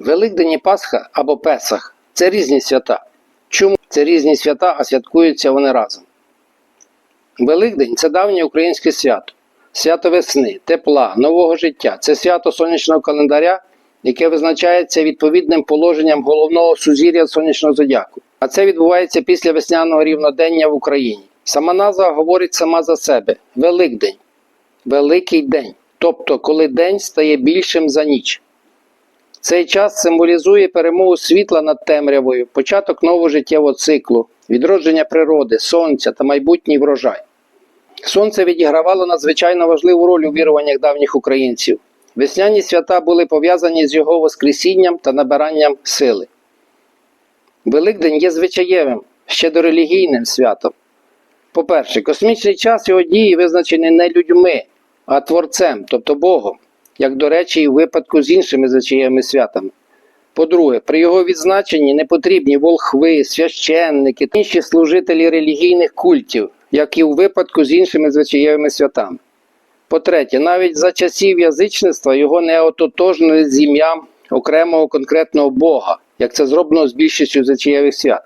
Великдень і Пасха або Песах це різні свята. Чому це різні свята, а святкуються вони разом? Великдень це давнє українське свято, свято весни, тепла, нового життя. Це свято сонячного календаря, яке визначається відповідним положенням головного сузір'я сонячного зодіаку. А це відбувається після весняного рівнодення в Україні. Сама назва говорить сама за себе: Великдень, Великий день, тобто коли день стає більшим за ніч. Цей час символізує перемогу світла над темрявою, початок нового життєвого циклу, відродження природи, сонця та майбутній врожай. Сонце відігравало надзвичайно важливу роль у віруваннях давніх українців. Весняні свята були пов'язані з його воскресінням та набиранням сили. Великдень є звичаєвим, ще до релігійним святом. По-перше, космічний час його дії визначений не людьми, а творцем, тобто Богом, як до речі, і в випадку з іншими звичаєвими святами. По-друге, при його відзначенні не потрібні волхви, священники та інші служителі релігійних культів, як і у випадку з іншими звичаєвими святами. По-третє, навіть за часів язичництва його не ототожнили з ім'ям окремого конкретного Бога, як це зроблено з більшістю звичаєвих свят,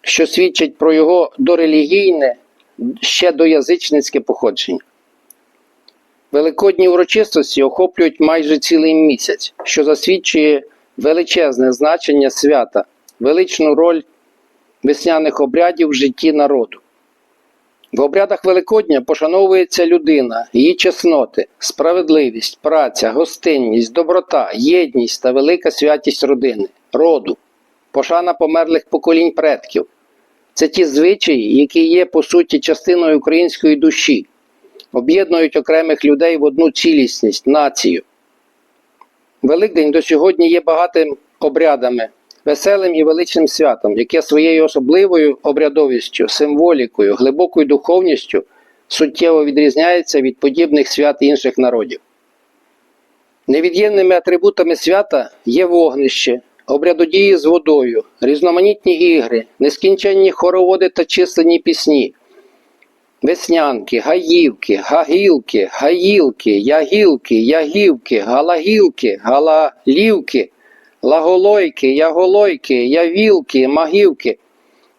що свідчить про його дорелігійне, ще доязичницьке походження. Великодні урочистості охоплюють майже цілий місяць, що засвідчує величезне значення свята, величну роль весняних обрядів в житті народу. В обрядах Великодня пошановується людина, її чесноти, справедливість, праця, гостинність, доброта, єдність та велика святість родини, роду, пошана померлих поколінь предків. Це ті звичаї, які є по суті частиною української душі, об'єднують окремих людей в одну цілісність, націю. Великдень до сьогодні є багатим обрядами, веселим і величним святом, яке своєю особливою обрядовістю, символікою, глибокою духовністю суттєво відрізняється від подібних свят інших народів. Невід'ємними атрибутами свята є вогнище, обрядодії з водою, різноманітні ігри, нескінченні хороводи та численні пісні, веснянки, гаївки, гагілки, гаїлки, ягілки, ягівки, галагілки, галалівки, лаголойки, яголойки, явілки, магівки.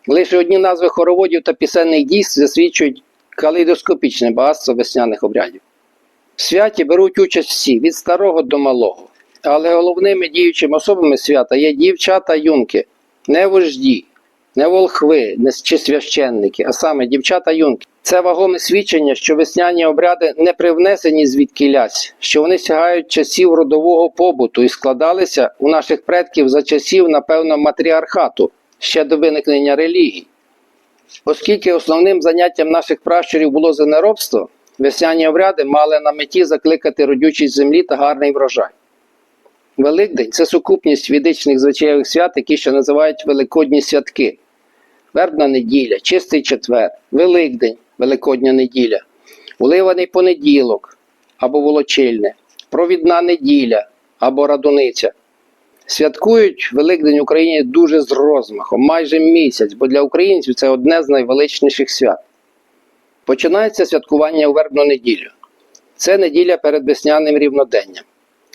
Лише одні назви хороводів та пісенних дійств засвідчують калейдоскопічне багатство весняних обрядів. В святі беруть участь всі, від старого до малого. Але головними діючими особами свята є дівчата юнки, не вожді, не волхви, не чи священники, а саме дівчата юнки. Це вагоме свідчення, що весняні обряди не привнесені звідкілясь, що вони сягають часів родового побуту і складалися у наших предків за часів, напевно, матріархату, ще до виникнення релігій. Оскільки основним заняттям наших пращурів було землеробство, весняні обряди мали на меті закликати родючість землі та гарний врожай. Великдень це сукупність ведичних звичаєвих свят, які ще називають Великодні святки. Вербна неділя, чистий четвер, Великдень, Великодня неділя, уливаний понеділок або волочильне, провідна неділя або радуниця. Святкують Великдень в Україні дуже з розмахом, майже місяць, бо для українців це одне з найвеличніших свят. Починається святкування у вербну неділю. Це неділя перед весняним рівноденням.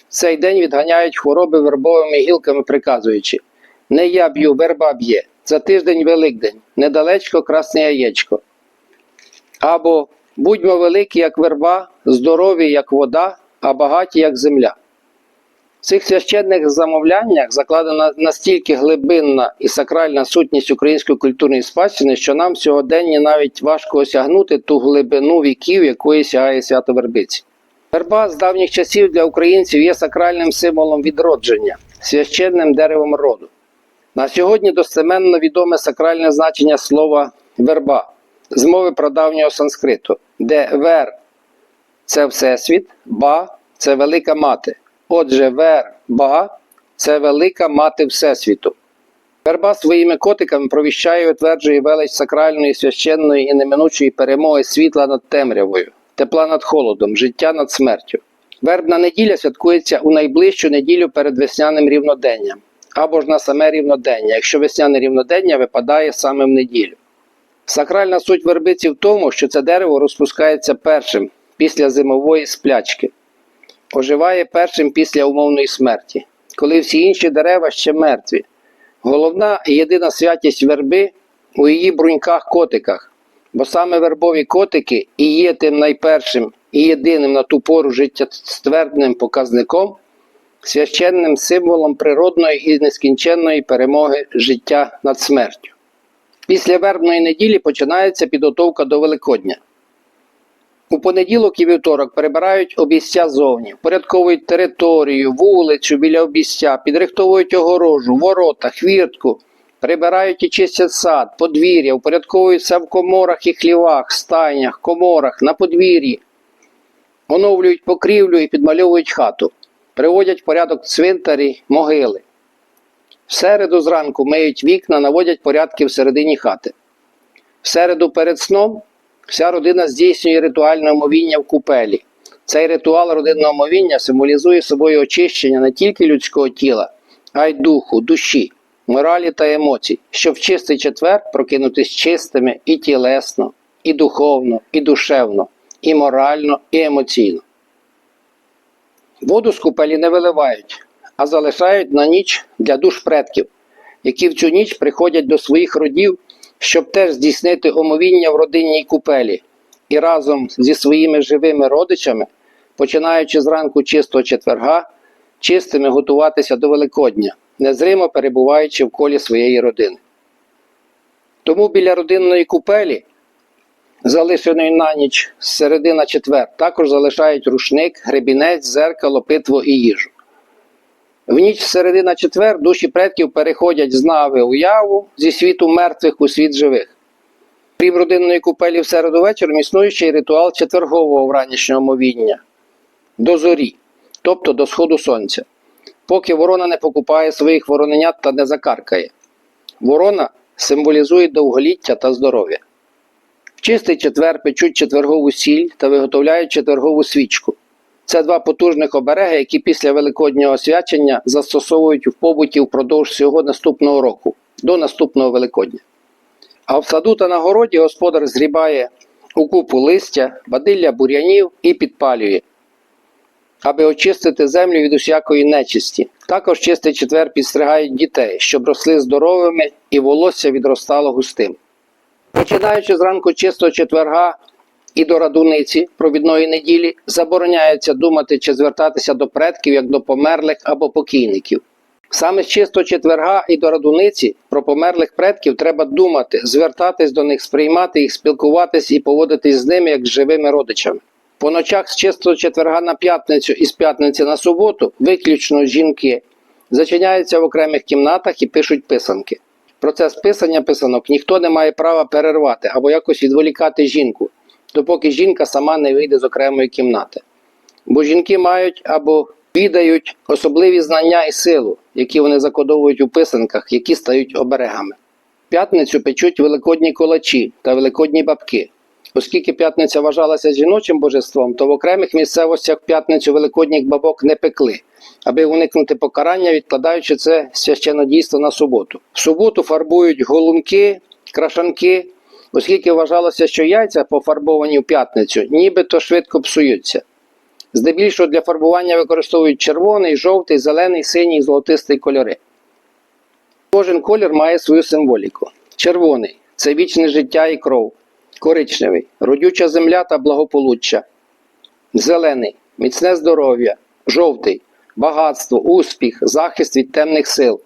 Цей день відганяють хвороби вербовими гілками, приказуючи: Не я б'ю, верба б'є. За тиждень Великдень, недалечко красне яєчко. Або будьмо великі, як верба, здорові, як вода, а багаті, як земля. В цих священних замовляннях закладена настільки глибинна і сакральна сутність української культурної спадщини, що нам сьогодення навіть важко осягнути ту глибину віків, якої сягає свято Вербиці. Верба з давніх часів для українців є сакральним символом відродження, священним деревом роду. На сьогодні достеменно відоме сакральне значення слова верба з мови прадавнього санскриту, де вер це всесвіт, ба це велика мати. Отже, верба це велика мати Всесвіту. Верба своїми котиками провіщає і утверджує велич сакральної, священної і неминучої перемоги світла над темрявою, тепла над холодом, життя над смертю. Вербна неділя святкується у найближчу неділю перед весняним рівноденням або ж на саме рівнодення, якщо весняне рівнодення випадає саме в неділю. Сакральна суть вербиці в тому, що це дерево розпускається першим після зимової сплячки, оживає першим після умовної смерті. коли всі інші дерева ще мертві. Головна і єдина святість верби у її бруньках-котиках, бо саме вербові котики і є тим найпершим і єдиним на ту пору життєствердним показником, священним символом природної і нескінченної перемоги життя над смертю. Після вербної неділі починається підготовка до Великодня. У понеділок і вівторок прибирають обіця зовні, впорядковують територію, вулицю біля обіця, підрихтовують огорожу, ворота, хвіртку, прибирають і чистять сад, подвір'я, упорядковують все в коморах і хлівах, стайнях, коморах, на подвір'ї, оновлюють покрівлю і підмальовують хату, приводять в порядок цвинтарі, могили. В середу зранку миють вікна, наводять порядки всередині хати. В середу перед сном вся родина здійснює ритуальне омовіння в купелі. Цей ритуал родинного омовіння символізує собою очищення не тільки людського тіла, а й духу, душі, моралі та емоцій, щоб в чистий четвер прокинутись чистими і тілесно, і духовно, і душевно, і морально, і емоційно. Воду з купелі не виливають, а залишають на ніч для душ предків, які в цю ніч приходять до своїх родів, щоб теж здійснити омовіння в родинній купелі і разом зі своїми живими родичами, починаючи зранку чистого четверга, чистими готуватися до Великодня, незримо перебуваючи в колі своєї родини. Тому біля родинної купелі, залишеної на ніч з середина четвер, також залишають рушник, гребінець, зеркало, питво і їжу. В ніч з середи на четвер душі предків переходять з нави уяву зі світу мертвих у світ живих. Крім родинної купелі в середу вечором існує ритуал четвергового вранішнього мовіння до зорі, тобто до сходу сонця, поки ворона не покупає своїх вороненят та не закаркає. Ворона символізує довголіття та здоров'я. В чистий четвер печуть четвергову сіль та виготовляють четвергову свічку. Це два потужних обереги, які після Великоднього освячення застосовують в побуті впродовж всього наступного року, до наступного Великодня. А в саду та на городі господар зрібає у купу листя, бадилля бур'янів і підпалює, аби очистити землю від усякої нечисті. Також чистий четвер підстригають дітей, щоб росли здоровими і волосся відростало густим. Починаючи зранку чистого четверга і до радуниці провідної неділі, забороняється думати чи звертатися до предків як до померлих або покійників. Саме з чистого четверга і до радуниці про померлих предків треба думати, звертатись до них, сприймати їх, спілкуватись і поводитись з ними як з живими родичами. По ночах з чистого четверга на п'ятницю і з п'ятниці на суботу виключно жінки зачиняються в окремих кімнатах і пишуть писанки. Процес писання писанок ніхто не має права перервати або якось відволікати жінку, допоки жінка сама не вийде з окремої кімнати. Бо жінки мають або відають особливі знання і силу, які вони закодовують у писанках, які стають оберегами. П'ятницю печуть великодні колачі та великодні бабки. Оскільки п'ятниця вважалася жіночим божеством, то в окремих місцевостях п'ятницю великодніх бабок не пекли, аби уникнути покарання, відкладаючи це священодійство на суботу. В суботу фарбують голунки, крашанки, оскільки вважалося, що яйця пофарбовані в п'ятницю, нібито швидко псуються. Здебільшого для фарбування використовують червоний, жовтий, зелений, синій, золотистий кольори. Кожен колір має свою символіку. Червоний це вічне життя і кров. Коричневий родюча земля та благополуччя. Зелений міцне здоров'я. Жовтий багатство, успіх, захист від темних сил.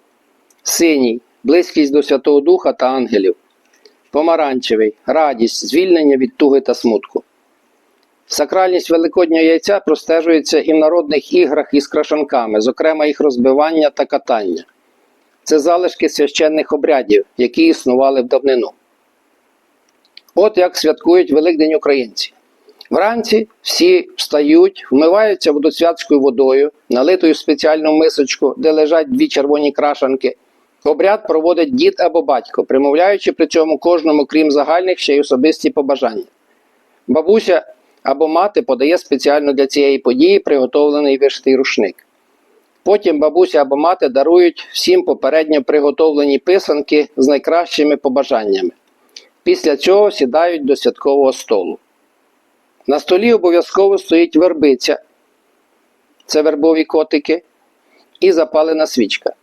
Синій близькість до Святого Духа та ангелів. Помаранчевий радість, звільнення від туги та смутку. Сакральність Великоднього яйця простежується і в народних іграх із крашанками, зокрема їх розбивання та катання. Це залишки священних обрядів, які існували в давнину. От як святкують Великдень українці. Вранці всі встають, вмиваються водосвятською водою, налитою спеціальну мисочку, де лежать дві червоні крашанки. Обряд проводить дід або батько, примовляючи при цьому кожному, крім загальних, ще й особисті побажання. Бабуся або мати подає спеціально для цієї події приготовлений вишитий рушник. Потім бабуся або мати дарують всім попередньо приготовлені писанки з найкращими побажаннями. Після цього сідають до святкового столу. На столі обов'язково стоїть вербиця, це вербові котики, і запалена свічка.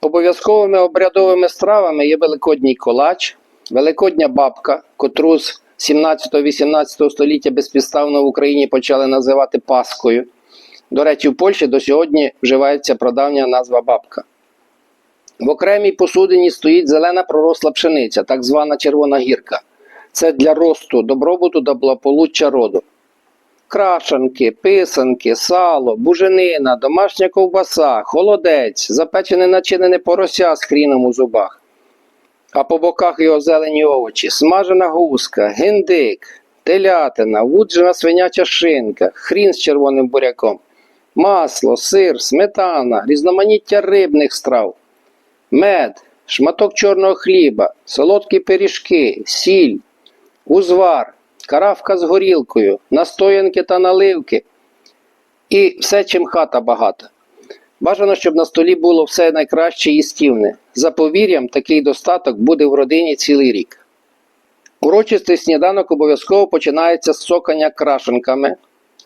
Обов'язковими обрядовими стравами є великодній колач, великодня бабка, котру з 17-18 століття безпідставно в Україні почали називати Паскою. До речі, в Польщі до сьогодні вживається прадавня назва бабка. В окремій посудині стоїть зелена проросла пшениця, так звана червона гірка. Це для росту добробуту та благополуччя роду. Крашанки, писанки, сало, буженина, домашня ковбаса, холодець, запечене начинене порося з хріном у зубах. А по боках його зелені овочі, смажена гуска, гиндик, телятина, вуджена свиняча шинка, хрін з червоним буряком, масло, сир, сметана, різноманіття рибних страв, мед, шматок чорного хліба, солодкі пиріжки, сіль, узвар, каравка з горілкою, настоянки та наливки. І все, чим хата багата. Бажано, щоб на столі було все найкраще і стівне. За повір'ям, такий достаток буде в родині цілий рік. Урочистий сніданок обов'язково починається з цокання крашенками.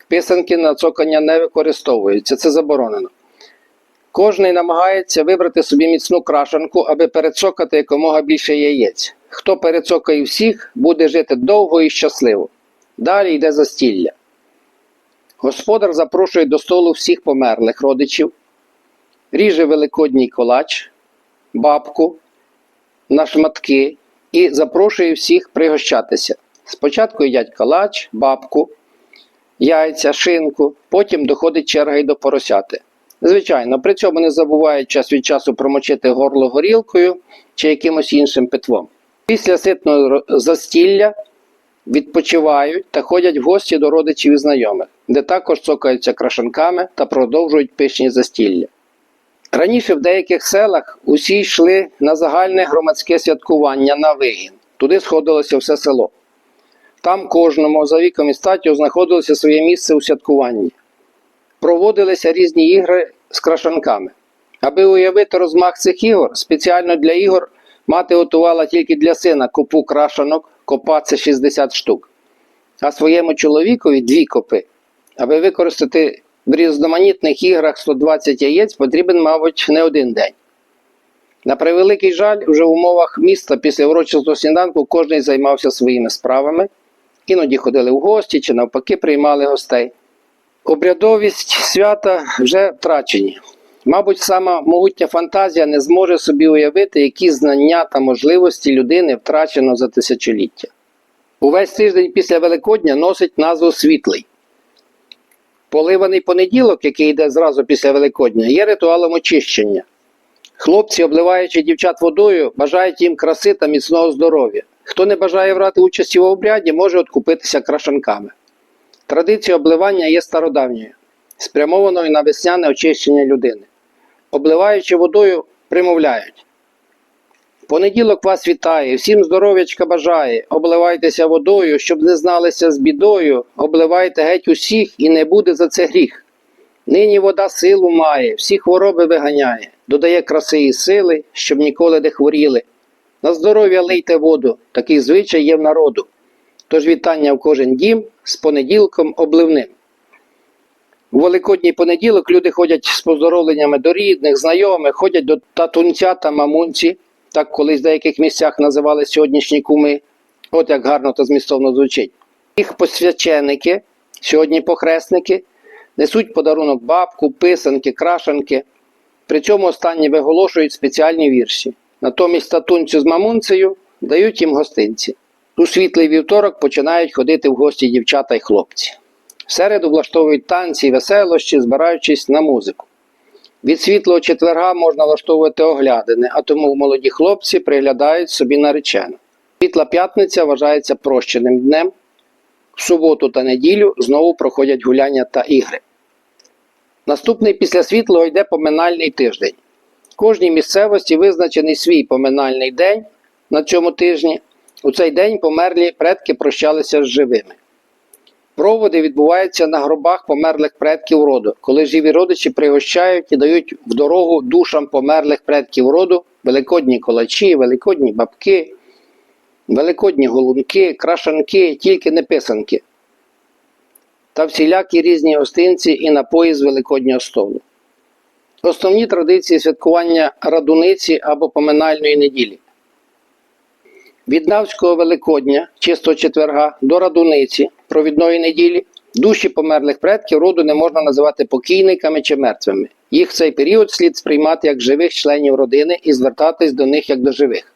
Писанки на цокання не використовуються, це заборонено. Кожний намагається вибрати собі міцну крашенку, аби перецокати якомога більше яєць. Хто перецокає всіх, буде жити довго і щасливо. Далі йде застілля. Господар запрошує до столу всіх померлих родичів, ріже великодній колач, бабку на шматки і запрошує всіх пригощатися. Спочатку їдять калач, бабку, яйця, шинку, потім доходить черга й до поросяти. Звичайно, при цьому не забувають час від часу промочити горло горілкою чи якимось іншим питвом. Після ситного застілля відпочивають та ходять в гості до родичів і знайомих, де також цокаються крашанками та продовжують пишні застілля. Раніше в деяких селах усі йшли на загальне громадське святкування на вигін. Туди сходилося все село. Там кожному за віком і статтю знаходилося своє місце у святкуванні. Проводилися різні ігри з крашанками. Аби уявити розмах цих ігор, спеціально для ігор мати готувала тільки для сина копу крашанок, копа це 60 штук, а своєму чоловікові дві копи. Аби використати в різноманітних іграх 120 яєць, потрібен, мабуть, не один день. На превеликий жаль, вже в умовах міста після урочистого сніданку кожен займався своїми справами, іноді ходили в гості чи навпаки приймали гостей. Обрядовість свята вже втрачені. Мабуть, сама могутня фантазія не зможе собі уявити, які знання та можливості людини втрачено за тисячоліття. Увесь тиждень після Великодня носить назву Світлий. Поливаний понеділок, який йде зразу після Великодня, є ритуалом очищення. Хлопці, обливаючи дівчат водою, бажають їм краси та міцного здоров'я. Хто не бажає брати участі в обряді, може откупитися крашанками. Традиція обливання є стародавньою, спрямованою на весняне очищення людини. Обливаючи водою, примовляють. Понеділок вас вітає, всім здоров'ячка бажає. Обливайтеся водою, щоб не зналися з бідою. Обливайте геть усіх, і не буде за це гріх. Нині вода силу має, всі хвороби виганяє, додає краси і сили, щоб ніколи не хворіли. На здоров'я лийте воду, такий звичай є в народу. Тож вітання в кожен дім з понеділком обливним. У Великодній понеділок люди ходять з поздоровленнями до рідних, знайомих, ходять до татунця та мамунці, так колись в деяких місцях називали сьогоднішні куми. От як гарно та змістовно звучить. Їх посвяченики, сьогодні похресники, несуть подарунок бабку, писанки, крашанки. При цьому останні виголошують спеціальні вірші. Натомість татунцю з мамунцею дають їм гостинці. У світлий вівторок починають ходити в гості дівчата й хлопці. Середу влаштовують танці й веселощі, збираючись на музику. Від світлого четверга можна влаштовувати оглядини, а тому молоді хлопці приглядають собі наречену. Світла п'ятниця вважається прощеним днем. В суботу та неділю знову проходять гуляння та ігри. Наступний після світлого йде поминальний тиждень. В кожній місцевості визначений свій поминальний день на цьому тижні. У цей день померлі предки прощалися з живими. Проводи відбуваються на гробах померлих предків роду, коли живі родичі пригощають і дають в дорогу душам померлих предків роду великодні колачі, великодні бабки, великодні голунки, крашанки, тільки не писанки. Та всілякі різні гостинці і напої з великоднього столу. Основні традиції святкування радуниці або поминальної неділі. Від Навського Великодня, чистого четверга, до радуниці, провідної неділі, душі померлих предків роду не можна називати покійниками чи мертвими. Їх в цей період слід сприймати як живих членів родини і звертатись до них як до живих.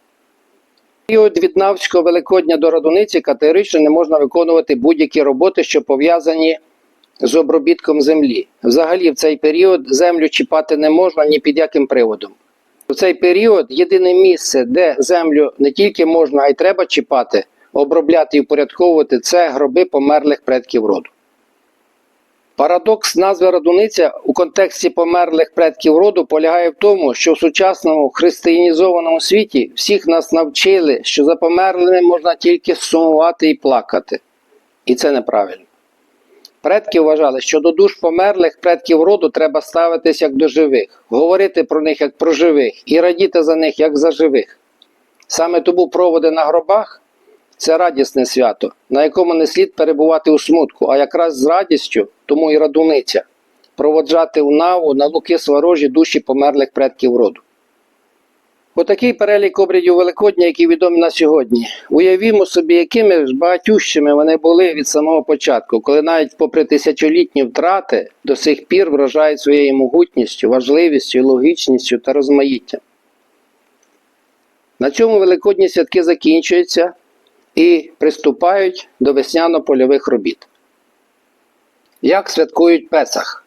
В період від Навського Великодня до радуниці категорично не можна виконувати будь-які роботи, що пов'язані з обробітком землі. Взагалі, в цей період землю чіпати не можна ні під яким приводом. У цей період єдине місце, де землю не тільки можна, а й треба чіпати, обробляти і упорядковувати це гроби померлих предків роду. Парадокс назви радуниця у контексті померлих предків роду полягає в тому, що в сучасному християнізованому світі всіх нас навчили, що за померлими можна тільки сумувати і плакати. І це неправильно. Предки вважали, що до душ померлих предків роду треба ставитись як до живих, говорити про них як про живих і радіти за них як за живих. Саме тому проводи на гробах це радісне свято, на якому не слід перебувати у смутку, а якраз з радістю, тому і радуниця, проводжати у наву на луки сворожі душі померлих предків роду. Отакий перелік обрядів Великодня, які відомі на сьогодні. Уявімо собі, якими ж багатющими вони були від самого початку, коли навіть попри тисячолітні втрати до сих пір вражають своєю могутністю, важливістю, логічністю та розмаїттям. На цьому великодні святки закінчуються і приступають до весняно-польових робіт. Як святкують Песах?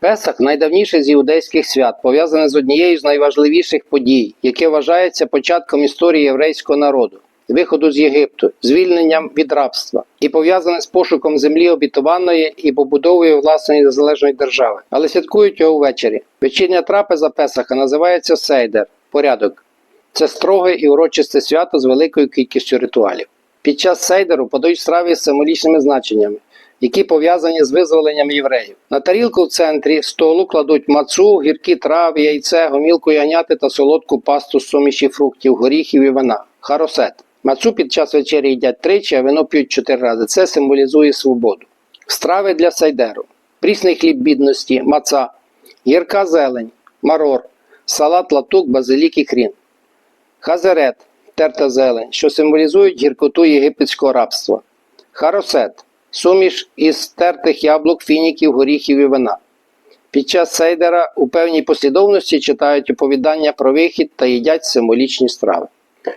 Песах найдавніше з іудейських свят, пов'язане з однією з найважливіших подій, яке вважається початком історії єврейського народу, виходу з Єгипту, звільненням від рабства і пов'язане з пошуком землі обітованої і побудовою власної незалежної держави. Але святкують його ввечері. Вечірня трапеза Песаха називається Сейдер порядок. Це строге і урочисте свято з великою кількістю ритуалів. Під час сейдеру подають страви з символічними значеннями, які пов'язані з визволенням євреїв. На тарілку в центрі столу кладуть мацу, гіркі трави, яйце, гомілку ягняти та солодку пасту з суміші фруктів, горіхів і вина. Харосет. Мацу під час вечері їдять тричі, а вино п'ють чотири рази. Це символізує свободу. Страви для сайдеру: прісний хліб бідності, маца, гірка зелень, марор, салат латук, базилік і хрін. Хазерет терта зелень, що символізують гіркоту єгипетського рабства. Харосет суміш із тертих яблук, фініків, горіхів і вина. Під час сейдера у певній послідовності читають оповідання про вихід та їдять символічні страви.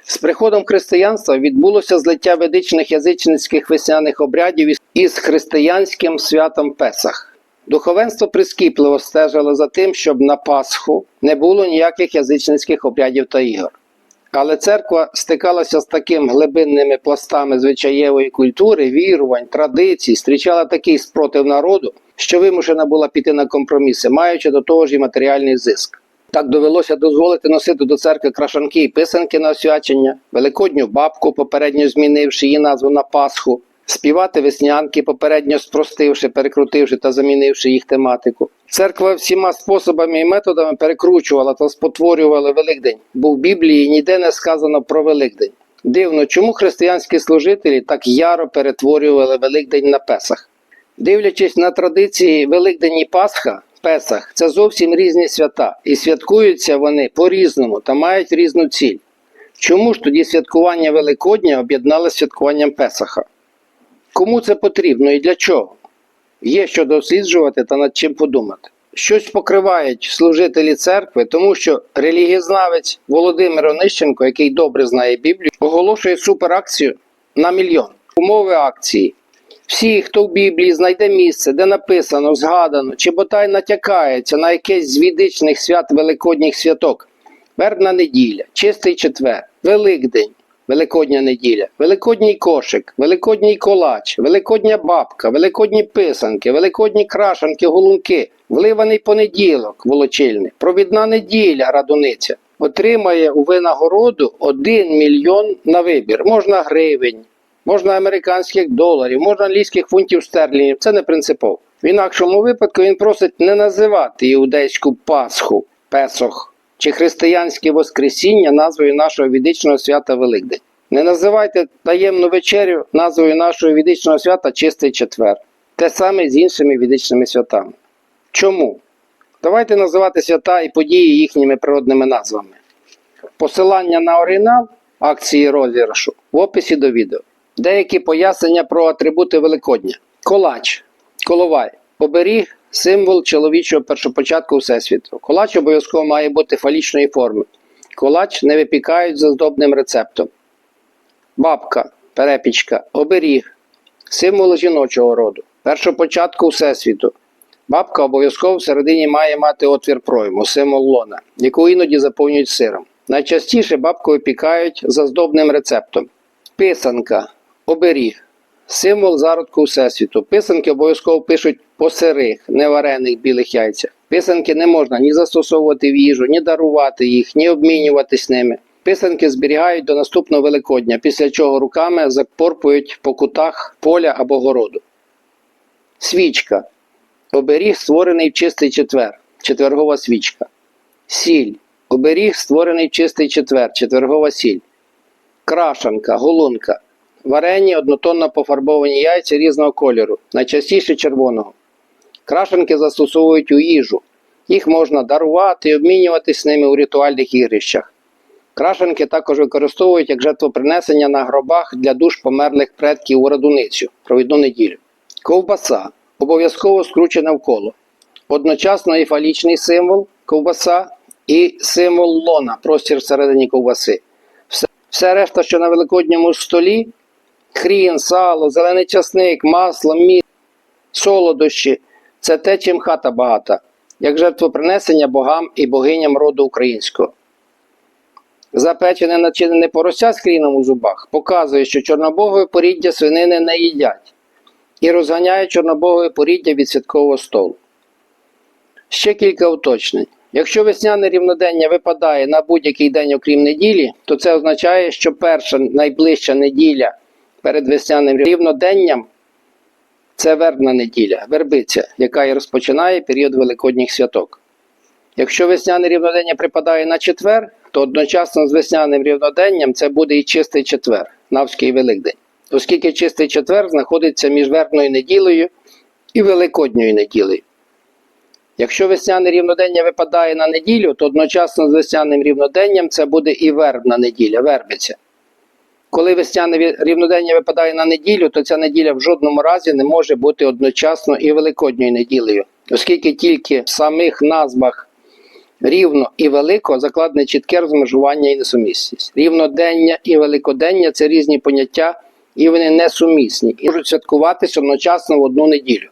З приходом християнства відбулося злиття ведичних язичницьких весняних обрядів із- християнським святом Песах. Духовенство прискіпливо стежило за тим, щоб на Пасху не було ніяких язичницьких обрядів та ігор. Але церква стикалася з таким глибинними пластами звичаєвої культури, вірувань, традицій, зустрічала такий спротив народу, що вимушена була піти на компроміси, маючи до того ж і матеріальний зиск. Так довелося дозволити носити до церкви крашанки і писанки на освячення, великодню бабку, попередньо змінивши її назву на Пасху, співати веснянки, попередньо спростивши, перекрутивши та замінивши їх тематику. Церква всіма способами і методами перекручувала та спотворювала Великдень, бо в Біблії ніде не сказано про Великдень. Дивно, чому християнські служителі так яро перетворювали Великдень на Песах. Дивлячись на традиції Великдень і Пасха, Песах це зовсім різні свята, і святкуються вони по-різному та мають різну ціль. Чому ж тоді святкування Великодня об'єднали з святкуванням Песаха? Кому це потрібно і для чого? Є що досліджувати та над чим подумати. Щось покривають служителі церкви, тому що релігієзнавець Володимир Онищенко, який добре знає Біблію, оголошує суперакцію на мільйон. Умови акції. Всі, хто в Біблії знайде місце, де написано, згадано, чи бодай натякається на якесь з відичних свят Великодніх святок, вербна неділя, чистий четвер, Великдень, Великодня неділя, Великодній кошик, Великодній колач, Великодня бабка, Великодні писанки, Великодні крашанки, голунки, вливаний понеділок, волочильник, провідна неділя, радуниця. Отримає у винагороду 1 мільйон на вибір. Можна гривень, можна американських доларів, можна англійських фунтів стерлінгів. Це не принципово. В інакшому випадку він просить не називати іудейську Пасху, Песох чи християнське Воскресіння назвою нашого відичного свята Великдень. Не називайте таємну вечерю назвою нашого відичного свята Чистий четвер. Те саме з іншими відичними святами. Чому? Давайте називати свята і події їхніми природними назвами. Посилання на оригінал акції розіграшу в описі до відео. Деякі пояснення про атрибути Великодня. Колач, коловай, оберіг, символ чоловічого першопочатку Всесвіту. Колач обов'язково має бути фалічної форми. Колач не випікають за здобним рецептом. Бабка, перепічка, оберіг, символ жіночого роду, першопочатку Всесвіту. Бабка обов'язково всередині має мати отвір пройму, символ лона, яку іноді заповнюють сиром. Найчастіше бабку випікають за здобним рецептом. Писанка, оберіг, символ зародку Всесвіту. Писанки обов'язково пишуть по сирих, неварених білих яйцях. Писанки не можна ні застосовувати в їжу, ні дарувати їх, ні обмінюватись ними. Писанки зберігають до наступного Великодня, після чого руками запорпують по кутах поля або городу. Свічка. Оберіг створений в чистий четвер, четвергова свічка. Сіль. Оберіг створений в чистий четвер, четвергова сіль. Крашанка, голунка. Варені однотонно пофарбовані яйця різного кольору, найчастіше червоного. Крашенки застосовують у їжу. Їх можна дарувати і обмінюватись ними у ритуальних ігрищах. Крашенки також використовують як жертвопринесення на гробах для душ померлих предків у радуницю провідну неділю. Ковбаса обов'язково скручена вколо. Одночасно і фалічний символ ковбаса, і символ лона, простір всередині ковбаси. Все решта, що на великодньому столі, хрін, сало, зелений часник, масло, мід, солодощі це те, чим хата багата, як жертвопринесення богам і богиням роду українського. Запечене начинене порося з хріном у зубах показує, що чорнобогове поріддя свинини не їдять і розганяє чорнобогове поріддя від святкового столу. Ще кілька уточнень. Якщо весняне рівнодення випадає на будь-який день, окрім неділі, то це означає, що перша найближча неділя перед весняним рівноденням це вербна неділя, вербиця, яка і розпочинає період великодніх святок. Якщо весняне рівнодення припадає на четвер, то одночасно з весняним рівноденням це буде і чистий четвер, Навський Великдень, оскільки чистий четвер знаходиться між вербною неділею і великодньою неділею. Якщо весняне рівнодення випадає на неділю, то одночасно з весняним рівноденням це буде і вербна неділя, вербиця. Коли весняне рівнодення випадає на неділю, то ця неділя в жодному разі не може бути одночасно і великодньою неділею, оскільки тільки в самих назвах рівно і велико закладне чітке розмежування і несумісність. Рівнодення і великодення це різні поняття, і вони несумісні, і можуть святкуватися одночасно в одну неділю.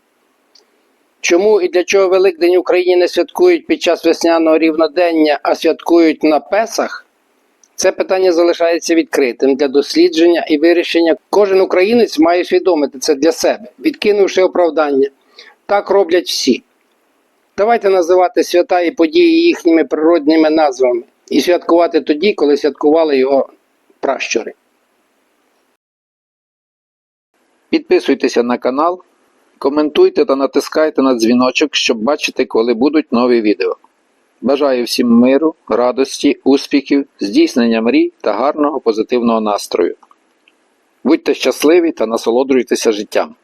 Чому і для чого Великдень в Україні не святкують під час весняного рівнодення, а святкують на Песах? Це питання залишається відкритим для дослідження і вирішення. Кожен українець має усвідомити це для себе, відкинувши оправдання. Так роблять всі. Давайте називати свята і події їхніми природніми назвами і святкувати тоді, коли святкували його пращури. Підписуйтеся на канал, коментуйте та натискайте на дзвіночок, щоб бачити, коли будуть нові відео. Бажаю всім миру, радості, успіхів, здійснення мрій та гарного позитивного настрою. Будьте щасливі та насолоджуйтеся життям.